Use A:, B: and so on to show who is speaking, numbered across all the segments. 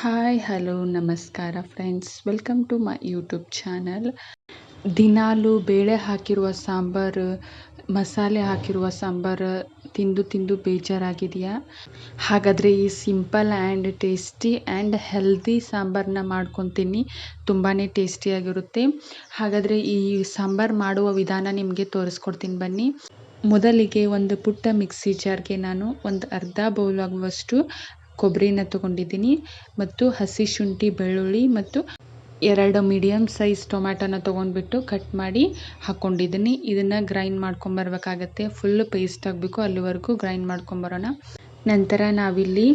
A: Hi hello ನಮಸ್ಕಾರ friends welcome to my YouTube channel ದಿನಾಲು ಬೇಳೆ ಹಾಕಿರುವ ಸಾಂಬಾರು, ಮಸಾಲೆ ಹಾಕಿರುವ ಸಾಂಬಾರು ತಿಂದು ತಿಂದು ಬೇಜಾರಾಗಿದೆಯಾ? ಹಾಗಾದರೆ ಈ simple and tasty and healthy ಸಾಂಬಾರನ್ನ ಮಾಡ್ಕೊತೀನಿ. ತುಂಬಾ ಟೇಸ್ಟಿಯಾಗಿರುತ್ತೆ ಹಾಗಾದರೆ ಈ ಸಾಂಬಾರು ಮಾಡುವ ವಿಧಾನ ನಿಮಗೆ ತೋರಿಸ್ಕೊಡ್ತೀನಿ ಬನ್ನಿ. ಮೊದಲಿಗೆ ಒಂದು ಪುಟ್ಟ ಮಿಕ್ಸಿ ಜಾರ್ಗೆ ನಾನು ಒಂದು ಅರ್ಧ ಬೌಲ್ ಆಗುವಷ್ಟು ಕೊಬ್ಬರಿನ ತೊಗೊಂಡಿದ್ದೀನಿ ಮತ್ತು ಹಸಿ ಶುಂಠಿ, ಬೆಳ್ಳುಳ್ಳಿ ಮತ್ತು ಎರಡು ಮೀಡಿಯಮ್ ಸೈಜ್ ಟೊಮ್ಯಾಟೋನ ತೊಗೊಂಡ್ಬಿಟ್ಟು ಕಟ್ ಮಾಡಿ ಹಾಕ್ಕೊಂಡಿದ್ದೀನಿ ಇದನ್ನು ಗ್ರೈಂಡ್ ಮಾಡ್ಕೊಂಬರ್ಬೇಕಾಗತ್ತೆ. ಫುಲ್ ಪೇಸ್ಟ್ ಆಗಬೇಕು. ಅಲ್ಲಿವರೆಗೂ ಗ್ರೈಂಡ್ ಮಾಡ್ಕೊಂಬರೋಣ. ನಂತರ ನಾವಿಲ್ಲಿ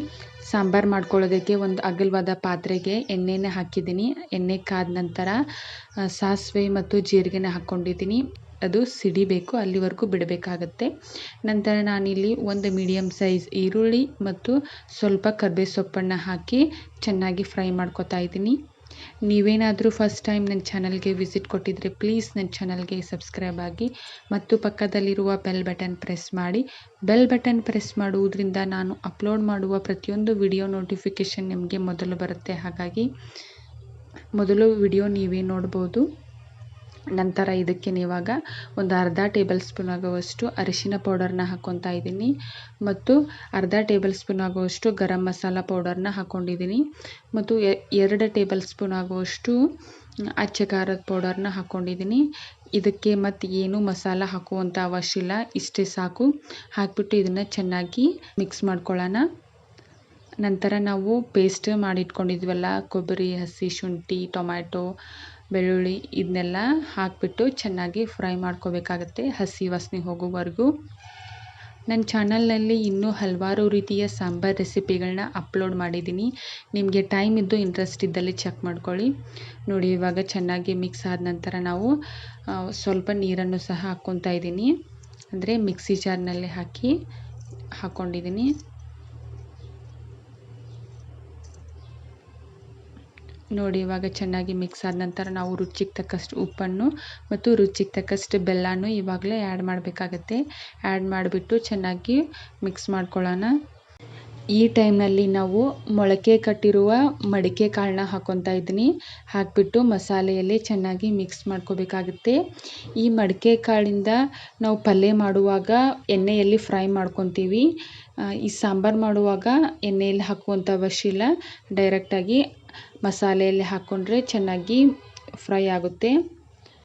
A: ಸಾಂಬಾರು ಮಾಡ್ಕೊಳ್ಳೋದಕ್ಕೆ ಒಂದು ಅಗಲವಾದ ಪಾತ್ರೆಗೆ ಎಣ್ಣೆನ ಹಾಕಿದ್ದೀನಿ. ಎಣ್ಣೆ ಕಾದ ನಂತರ ಸಾಸಿವೆ ಮತ್ತು ಜೀರಿಗೆನ ಹಾಕ್ಕೊಂಡಿದ್ದೀನಿ ಅದು ಸಿಡಿಬೇಕು, ಅಲ್ಲಿವರೆಗೂ ಬಿಡಬೇಕಾಗತ್ತೆ. ನಂತರ ನಾನಿಲ್ಲಿ ಒಂದು ಮೀಡಿಯಮ್ ಸೈಜ್ ಈರುಳ್ಳಿ ಮತ್ತು ಸ್ವಲ್ಪ ಕರ್ಬೇ ಸೊಪ್ಪನ್ನು ಹಾಕಿ ಚೆನ್ನಾಗಿ ಫ್ರೈ ಮಾಡ್ಕೊತಾ ಇದ್ದೀನಿ. ನೀವೇನಾದರೂ ಫಸ್ಟ್ ಟೈಮ್ ನನ್ನ ಚಾನಲ್ಗೆ ವಿಸಿಟ್ ಕೊಟ್ಟಿದ್ದರೆ ಪ್ಲೀಸ್ ನನ್ನ ಚಾನಲ್ಗೆ ಸಬ್ಸ್ಕ್ರೈಬ್ ಆಗಿ ಮತ್ತು ಪಕ್ಕದಲ್ಲಿರುವ ಬೆಲ್ ಬಟನ್ ಪ್ರೆಸ್ ಮಾಡಿ. ಬೆಲ್ ಬಟನ್ ಪ್ರೆಸ್ ಮಾಡುವುದರಿಂದ ನಾನು ಅಪ್ಲೋಡ್ ಮಾಡುವ ಪ್ರತಿಯೊಂದು ವಿಡಿಯೋ ನೋಟಿಫಿಕೇಷನ್ ನಿಮಗೆ ಮೊದಲು ಬರುತ್ತೆ. ಹಾಗಾಗಿ ಮೊದಲು ವಿಡಿಯೋ ನೀವೇ ನೋಡ್ಬೋದು. ನಂತರ ಇದಕ್ಕೆ ನೀವಾಗ ಒಂದು ಅರ್ಧ ಟೇಬಲ್ ಸ್ಪೂನ್ ಆಗುವಷ್ಟು ಅರಿಶಿನ ಪೌಡರ್ನ ಹಾಕ್ಕೊತಾ ಇದ್ದೀನಿ. ಮತ್ತು ಅರ್ಧ ಟೇಬಲ್ ಸ್ಪೂನ್ ಆಗುವಷ್ಟು ಗರಂ ಮಸಾಲ ಪೌಡರ್ನ ಹಾಕ್ಕೊಂಡಿದ್ದೀನಿ ಮತ್ತು ಎರಡು ಟೇಬಲ್ ಸ್ಪೂನ್ ಆಗುವಷ್ಟು ಅಚ್ಚ ಖಾರದ ಪೌಡರ್ನ ಹಾಕ್ಕೊಂಡಿದ್ದೀನಿ ಇದಕ್ಕೆ ಮತ್ತು ಏನು ಮಸಾಲ ಹಾಕುವಂಥ ಅವಶ್ಯ ಇಲ್ಲ. ಇಷ್ಟೇ ಸಾಕು. ಹಾಕಿಬಿಟ್ಟು ಇದನ್ನು ಚೆನ್ನಾಗಿ ಮಿಕ್ಸ್ ಮಾಡ್ಕೊಳ್ಳೋಣ. ನಂತರ ನಾವು ಪೇಸ್ಟ್ ಮಾಡಿಟ್ಕೊಂಡಿದ್ವಲ್ಲ, ಕೊಬ್ಬರಿ, ಹಸಿ, ಶುಂಠಿ, ಟೊಮ್ಯಾಟೊ ಬೆಳ್ಳುಳ್ಳಿ ಇದನ್ನೆಲ್ಲ ಹಾಕಿಬಿಟ್ಟು ಚೆನ್ನಾಗಿ ಫ್ರೈ ಮಾಡ್ಕೋಬೇಕಾಗತ್ತೆ ಹಸಿ ವಾಸನೆ ಹೋಗೋವರೆಗೂ. ನನ್ನ ಚಾನಲ್ನಲ್ಲಿ ಇನ್ನೂ ಹಲವಾರು ರೀತಿಯ ಸಾಂಬಾರು ರೆಸಿಪಿಗಳನ್ನ ಅಪ್ಲೋಡ್ ಮಾಡಿದ್ದೀನಿ. ನಿಮಗೆ ಟೈಮ್ ಇದ್ದು ಇಂಟ್ರೆಸ್ಟ್ ಇದ್ದಲ್ಲಿ ಚೆಕ್ ಮಾಡ್ಕೊಳ್ಳಿ. ನೋಡಿ, ಇವಾಗ ಚೆನ್ನಾಗಿ ಮಿಕ್ಸ್ ಆದ ನಂತರ ನಾವು ಸ್ವಲ್ಪ ನೀರನ್ನು ಸಹ ಹಾಕ್ಕೊತಾ ಇದ್ದೀನಿ. ಅಂದರೆ ಮಿಕ್ಸಿ ಜಾರ್ನಲ್ಲಿ ಹಾಕಿ ಹಾಕ್ಕೊಂಡಿದ್ದೀನಿ ನೋಡಿ, ಇವಾಗ ಚೆನ್ನಾಗಿ ಮಿಕ್ಸ್ ಆದ ನಂತರ ನಾವು ರುಚಿಗೆ ತಕ್ಕಷ್ಟು ಉಪ್ಪನ್ನು ಮತ್ತು ರುಚಿಗೆ ತಕ್ಕಷ್ಟು ಬೆಲ್ಲನೂ ಇವಾಗಲೇ ಆ್ಯಡ್ ಮಾಡಬೇಕಾಗತ್ತೆ. ಆ್ಯಡ್ ಮಾಡಿಬಿಟ್ಟು ಚೆನ್ನಾಗಿ ಮಿಕ್ಸ್ ಮಾಡ್ಕೊಳ್ಳೋಣ. ಈ ಟೈಮ್ನಲ್ಲಿ ನಾವು ಮೊಳಕೆ ಕಟ್ಟಿರುವ ಮಡಿಕೆ ಕಾಳನ್ನ ಹಾಕೊಂತ ಇದ್ದೀನಿ. ಹಾಕಿಬಿಟ್ಟು ಮಸಾಲೆಯಲ್ಲಿ ಚೆನ್ನಾಗಿ ಮಿಕ್ಸ್ ಮಾಡ್ಕೋಬೇಕಾಗುತ್ತೆ. ಈ ಮಡಿಕೆ ಕಾಳಿಂದ ನಾವು ಪಲ್ಯ ಮಾಡುವಾಗ ಎಣ್ಣೆಯಲ್ಲಿ ಫ್ರೈ ಮಾಡ್ಕೊತೀವಿ. ಈ ಸಾಂಬಾರು ಮಾಡುವಾಗ ಎಣ್ಣೆಯಲ್ಲಿ ಹಾಕುವಂಥ ಅವಶ್ಯ ಇಲ್ಲ. ಡೈರೆಕ್ಟಾಗಿ ಮಸಾಲೆಯಲ್ಲಿ ಹಾಕ್ಕೊಂಡ್ರೆ ಚೆನ್ನಾಗಿ ಫ್ರೈ ಆಗುತ್ತೆ.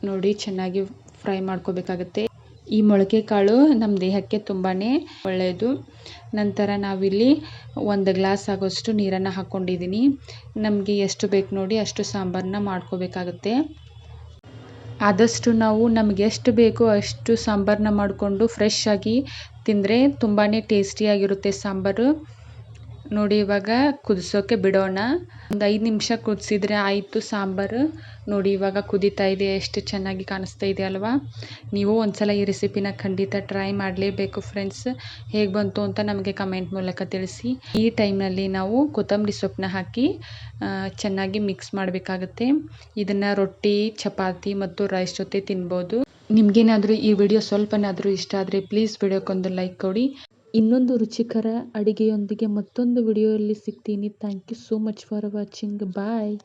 A: ನೋಡಿ ಚೆನ್ನಾಗಿ ಫ್ರೈ ಮಾಡ್ಕೋಬೇಕಾಗತ್ತೆ. ಈ ಮೊಳಕೆ ಕಾಳು ನಮ್ಮ ದೇಹಕ್ಕೆ ತುಂಬಾ ಒಳ್ಳೆಯದು ನಂತರ ನಾವಿಲ್ಲಿ ಒಂದು ಗ್ಲಾಸ್ ಆಗೋಷ್ಟು ನೀರನ್ನು ಹಾಕ್ಕೊಂಡಿದ್ದೀನಿ ನಮಗೆ ಎಷ್ಟು ಬೇಕು ನೋಡಿ ಅಷ್ಟು ಸಾಂಬಾರನ್ನ ಮಾಡ್ಕೋಬೇಕಾಗುತ್ತೆ. ಆದಷ್ಟು ನಾವು ನಮಗೆ ಎಷ್ಟು ಬೇಕೋ ಅಷ್ಟು ಸಾಂಬಾರನ್ನ ಮಾಡಿಕೊಂಡು ಫ್ರೆಶ್ ಆಗಿ ತಿಂದರೆ ತುಂಬಾ ಟೇಸ್ಟಿಯಾಗಿರುತ್ತೆ ಸಾಂಬಾರು. ನೋಡಿ ಇವಾಗ ಕುದಿಸೋಕೆ ಬಿಡೋಣ. ಒಂದು ಐದು ನಿಮಿಷ ಕುದಿಸಿದ್ರೆ ಆಯಿತು ಸಾಂಬಾರು. ನೋಡಿ ಇವಾಗ ಕುದೀತಾ ಇದೆ, ಎಷ್ಟು ಚೆನ್ನಾಗಿ ಕಾಣಿಸ್ತಾ ಇದೆ ಅಲ್ವಾ? ನೀವು ಒಂದ್ಸಲ ಈ ರೆಸಿಪಿನ ಖಂಡಿತ ಟ್ರೈ ಮಾಡಲೇಬೇಕು ಫ್ರೆಂಡ್ಸ್. ಹೇಗೆ ಬಂತು ಅಂತ ನಮಗೆ ಕಮೆಂಟ್ ಮೂಲಕ ತಿಳಿಸಿ. ಈ ಟೈಮ್ನಲ್ಲಿ ನಾವು ಕೊತ್ತಂಬರಿ ಸೊಪ್ಪನ್ನ ಹಾಕಿ ಚೆನ್ನಾಗಿ ಮಿಕ್ಸ್ ಮಾಡಬೇಕಾಗುತ್ತೆ. ಇದನ್ನು ರೊಟ್ಟಿ, ಚಪಾತಿ ಮತ್ತು ರೈಸ್ ಜೊತೆ ತಿನ್ಬೋದು. ನಿಮಗೇನಾದರೂ ಈ ವಿಡಿಯೋ ಸ್ವಲ್ಪನಾದರೂ ಇಷ್ಟ ಆದರೆ ಪ್ಲೀಸ್ ವಿಡಿಯೋಕ್ಕೊಂದು ಲೈಕ್ ಕೊಡಿ. ಇನ್ನೊಂದು ರುಚಿಕರ ಅಡುಗೆಯೊಂದಿಗೆ ಮತ್ತೊಂದು ವಿಡಿಯೋಯಲ್ಲಿ ಸಿಗ್ತೀನಿ. Thank you so much for watching bye